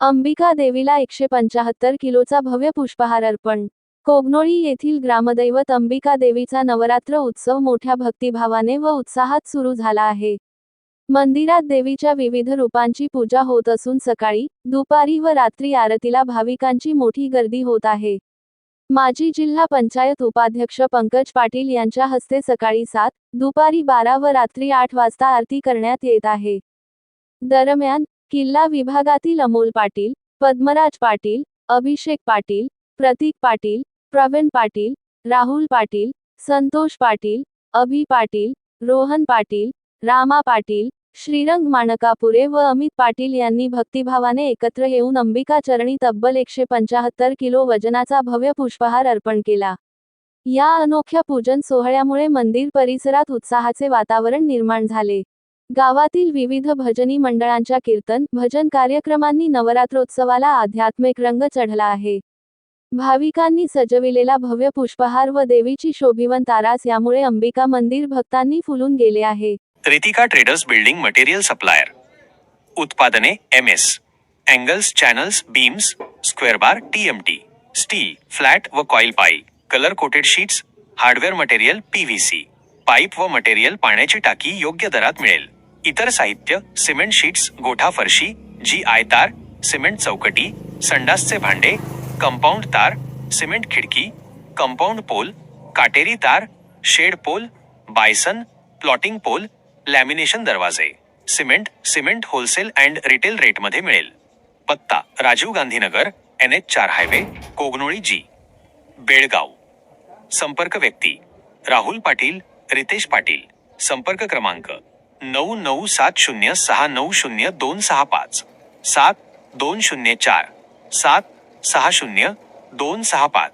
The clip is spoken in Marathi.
अंबिका देवीला एकशे पंचाहत्तर किलोचा भव्य पुष्पहार अर्पण. कोगनोळी येथील ग्रामदैवत अंबिका देवीचा नवरात्र उत्सव मोठ्या भक्तिभावाने व उत्साहात सुरू झाला आहे. मंदिरात देवीच्या विविध रूपांची पूजा होत असून सकाळी दुपारी व रात्री आरतीला भाविकांची मोठी गर्दी होत आहे. माजी जिल्हा पंचायत उपाध्यक्ष पंकज पाटील यांच्या हस्ते सकाळी सात दुपारी बारा व रात्री आठ वाजता आरती करण्यात येत आहे. दरम्यान किल्ला विभागातील अमोल पाटील पद्मराज पाटील अभिषेक पाटील प्रतीक पाटील प्रवीण पाटील राहुल पाटील संतोष पाटील अभि पाटील रोहन पाटील रामा पाटील श्रीरंग माणकापुरे व अमित पाटील यांनी भक्तिभावाने एकत्र येऊन अंबिका चरणी तब्बल एकशे पंचाहत्तर किलो वजनाचा भव्य पुष्पहार अर्पण केला. या अनोख्या पूजन सोहळ्यामुळे मंदिर परिसरात उत्साहाचे वातावरण निर्माण झाले. गावातील विविध भजनी मंडळांच्या कीर्तन भजन कार्यक्रमांनी नवरात्रोत्सवाला आध्यात्मिक रंग चढला आहे. भाविकांनी सजविलेला भव्य पुष्पहार व देवीची शोभिवंत तारास यामुळे अंबिका मंदिर भक्तांनी फुलून गेले आहे. Ritika traders building material supplier. उत्पादने M S. Angles channels beams square bar T steel flat व कॉईल पाई. Colour coated sheets hardware material PVC pipe व मटेरियल पाण्याची टाकी योग्य दरात मिळेल. इतर साहित्य सिमेंट शीट्स गोठा फरशी जी आय तार सिमेंट चौकटी संडासचे भांडे कंपाऊंड तार सिमेंट खिडकी कंपाऊंड पोल काटेरी तार shed pole bison plotting pole lamination दरवाजे. Cement cement wholesale and retail रेटमध्ये मिळेल. पत्ता राजीव गांधीनगर एन एच चार हायवे कोगनोळी जी. बेळगाव. संपर्क व्यक्ती राहुल पाटील रितेश पाटील. संपर्क क्रमांक नऊ नऊ सात शून्य सहा नऊ शून्य दोन सहा पाच. सात दोन शून्य चार. सात सहा शून्य दोन सहा पाच.